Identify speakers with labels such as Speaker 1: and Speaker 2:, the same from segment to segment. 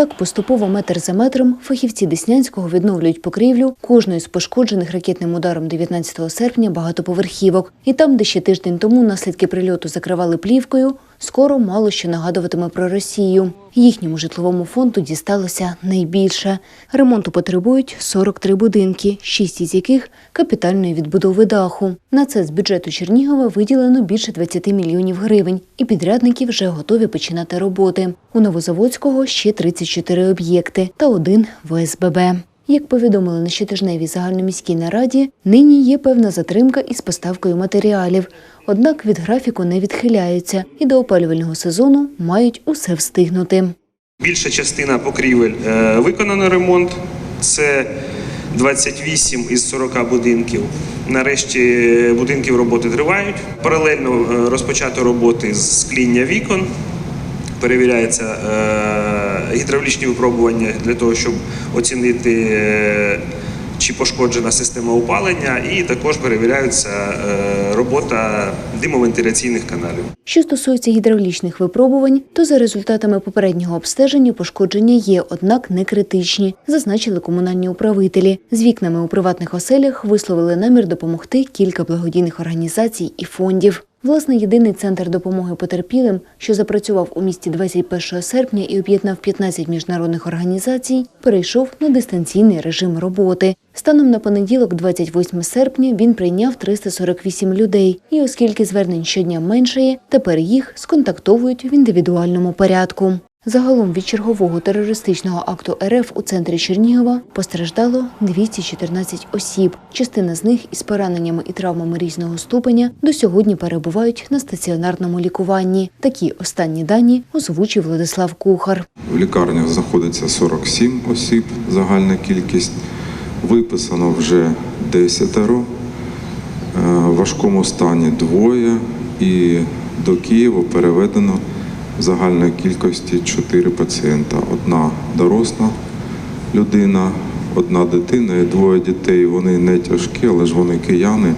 Speaker 1: Так, поступово метр за метром фахівці Деснянського відновлюють покрівлю кожної з пошкоджених ракетним ударом 19 серпня багатоповерхівок. І там, де ще тиждень тому наслідки прильоту закривали плівкою, скоро мало що нагадуватиме про Росію. Їхньому житловому фонду дісталося найбільше. Ремонту потребують 43 будинки, шість із яких капітальної відбудови даху. На це з бюджету Чернігова виділено більше 20 мільйонів гривень, і підрядники вже готові починати роботи. У Новозаводського ще 34 об'єкти та один в ОСББ. Як повідомили на щотижневій загальноміській нараді, нині є певна затримка із поставкою матеріалів. Однак від графіку не відхиляються і до опалювального сезону мають усе встигнути.
Speaker 2: Більша частина покрівель е, виконано ремонт. Це 28 із 40 будинків. Нарешті е, будинків роботи тривають. Паралельно е, розпочато роботи з скління вікон. Перевіряються е, гідравлічні випробування для того, щоб оцінити, е, чи пошкоджена система опалення, і також перевіряється е, робота димовентиляційних каналів.
Speaker 1: Що стосується гідравлічних випробувань, то за результатами попереднього обстеження пошкодження є, однак не критичні, зазначили комунальні управителі. З вікнами у приватних оселях висловили намір допомогти кілька благодійних організацій і фондів. Власне, єдиний центр допомоги потерпілим, що запрацював у місті 21 серпня і об'єднав 15 міжнародних організацій, перейшов на дистанційний режим роботи. Станом на понеділок, 28 серпня, він прийняв 348 людей. І оскільки звернень щодня меншає, тепер їх сконтактовують в індивідуальному порядку. Загалом від чергового терористичного акту РФ у центрі Чернігова постраждало 214 осіб. Частина з них із пораненнями і травмами різного ступеня до сьогодні перебувають на стаціонарному лікуванні. Такі останні дані озвучив Владислав Кухар.
Speaker 3: В лікарнях знаходиться 47 осіб, загальна кількість. Виписано вже 10. Е, В важкому стані двоє і до Києва переведено загальної кількості 4 пацієнта. Одна доросла людина, одна дитина і двоє дітей. Вони не тяжкі, але ж вони кияни.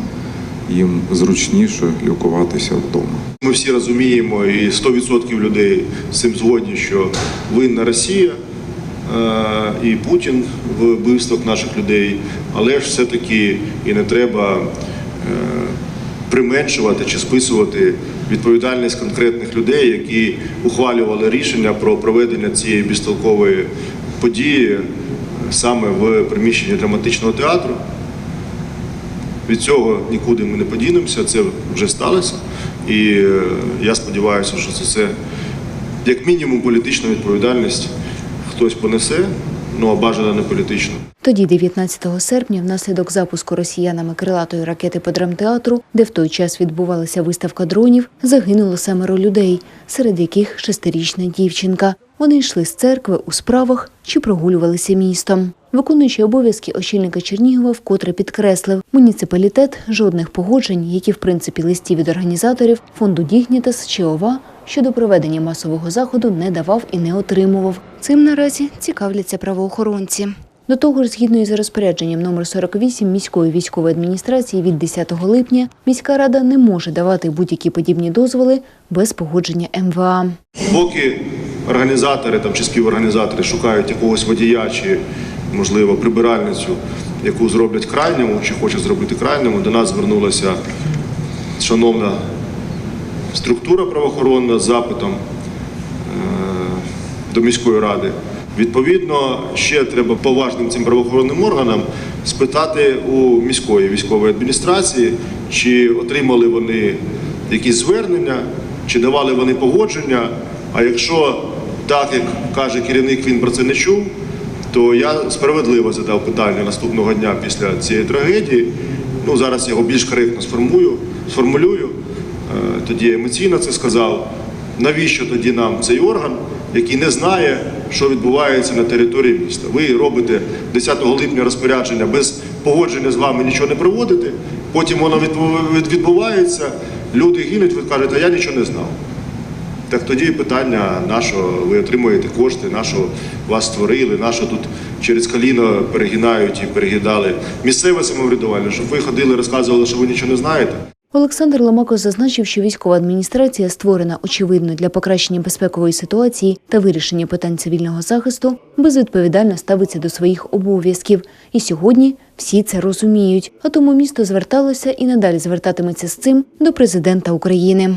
Speaker 3: Їм зручніше лікуватися вдома.
Speaker 4: Ми всі розуміємо, і 100% людей з цим згодні, що винна Росія е, і Путін в вбивствах наших людей, але ж все-таки і не треба е, применшувати чи списувати відповідальність конкретних людей, які ухвалювали рішення про проведення цієї безтолкової події саме в приміщенні драматичного театру. Від цього нікуди ми не подінемося, це вже сталося. І е, я сподіваюся, що це як мінімум політична відповідальність хтось понесе, ну а бажано не політично.
Speaker 1: Тоді, 19 серпня, внаслідок запуску росіянами крилатої ракети по драмтеатру, де в той час відбувалася виставка дронів, загинуло семеро людей, серед яких шестирічна дівчинка. Вони йшли з церкви у справах чи прогулювалися містом. Виконуючий обов'язки очільника Чернігова вкотре підкреслив, муніципалітет жодних погоджень, які в принципі листі від організаторів фонду Дігнітас чи ОВА щодо проведення масового заходу не давав і не отримував. Цим наразі цікавляться правоохоронці. До того ж, згідно із розпорядженням номер 48 міської військової адміністрації від 10 липня, міська рада не може давати будь-які подібні дозволи без погодження МВА.
Speaker 4: Поки організатори там, чи співорганізатори шукають якогось водія чи, можливо, прибиральницю, яку зроблять крайньому, чи хочуть зробити крайньому, до нас звернулася шановна структура правоохоронна з запитом е, до міської ради. Відповідно, ще треба поважним цим правоохоронним органам спитати у міської військової адміністрації, чи отримали вони якісь звернення, чи давали вони погодження. А якщо так, як каже керівник, він про це не чув, то я справедливо задав питання наступного дня після цієї трагедії. Ну зараз його більш коректно сформую, сформулюю. Е, Тоді емоційно це сказав. Навіщо тоді нам цей орган, який не знає, що відбувається на території міста? Ви робите 10 липня розпорядження без погодження з вами нічого не проводите. Потім воно відбувається, люди гинуть, ви кажете, а я нічого не знав. Так тоді питання, на що ви отримуєте кошти, на що вас створили, на що тут через коліно перегинають і перегидали місцеве самоврядування, щоб ви ходили, розказували, що ви нічого не знаєте.
Speaker 1: Олександр Ломако зазначив, що військова адміністрація створена очевидно для покращення безпекової ситуації та вирішення питань цивільного захисту, безвідповідально ставиться до своїх обов'язків. І сьогодні всі це розуміють. А тому місто зверталося і надалі звертатиметься з цим до президента України.